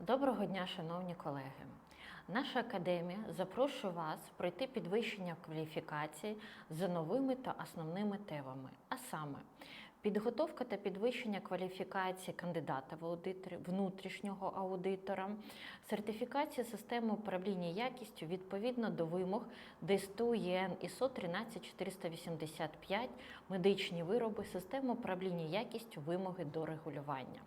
Доброго дня, шановні колеги. Наша академія запрошує вас пройти підвищення кваліфікації за новими та основними темами, а саме підготовка та підвищення кваліфікації кандидата в аудитори, внутрішнього аудитора, сертифікація системи управління якістю відповідно до вимог ДСТУ ЄН ISO 13485, медичні вироби, система управління якістю, вимоги до регулювання.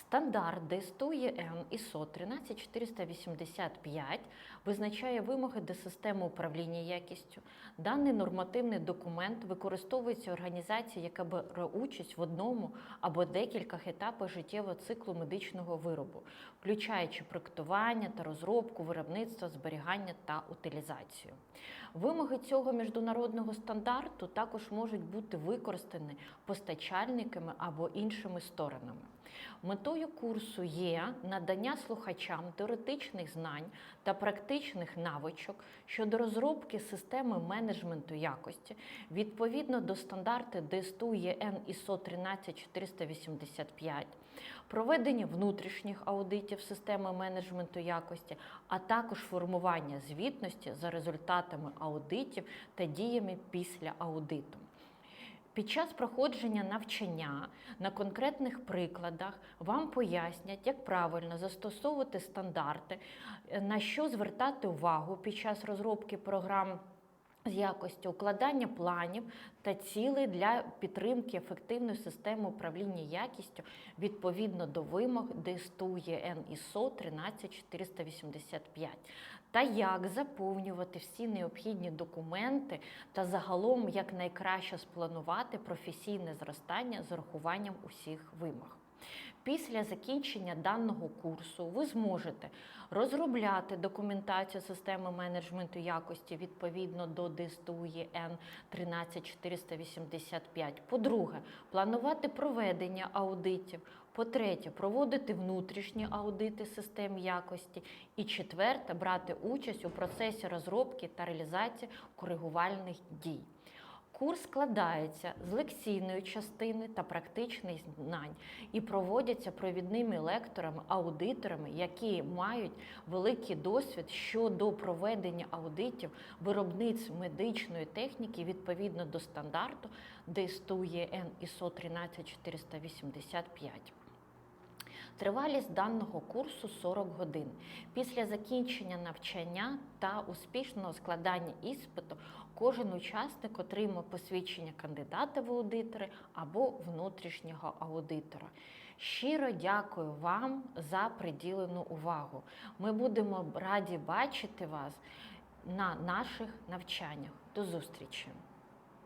Стандарт ДСТУ ЄН ISO 13485 визначає вимоги до системи управління якістю. Даний нормативний документ використовується організацією, яка бере участь в одному або декількох етапах життєвого циклу медичного виробу, включаючи проектування та розробку, виробництво, зберігання та утилізацію. Вимоги цього міжнародного стандарту також можуть бути використані постачальниками або іншими сторонами. Метою курсу є надання слухачам теоретичних знань та практичних навичок щодо розробки системи менеджменту якості відповідно до стандарту ДСТУ ЄН ISO 13485, проведення внутрішніх аудитів системи менеджменту якості, а також формування звітності за результатами аудитів та діями після аудиту. Під час проходження навчання на конкретних прикладах вам пояснять, як правильно застосовувати стандарти, на що звертати увагу під час розробки програм. З якості укладання планів та цілей для підтримки ефективної системи управління якістю відповідно до вимог ДСТУ ЄН ISO 13485 та як заповнювати всі необхідні документи та загалом як найкраще спланувати професійне зростання з урахуванням усіх вимог. Після закінчення даного курсу ви зможете розробляти документацію системи менеджменту якості відповідно до ДСТУ ЄН 13485. По-друге, планувати проведення аудитів. По-третє, проводити внутрішні аудити систем якості. І четверте, брати участь у процесі розробки та реалізації коригувальних дій. Курс складається з лекційної частини та практичних знань і проводяться провідними лекторами, аудиторами, які мають великий досвід щодо проведення аудитів виробництв медичної техніки відповідно до стандарту ДСТУ ЄН ІСО 13485. Тривалість даного курсу 40 годин. Після закінчення навчання та успішного складання іспиту кожен учасник отримує посвідчення кандидата в аудитори або внутрішнього аудитора. Щиро дякую вам за приділену увагу. Ми будемо раді бачити вас на наших навчаннях. До зустрічі!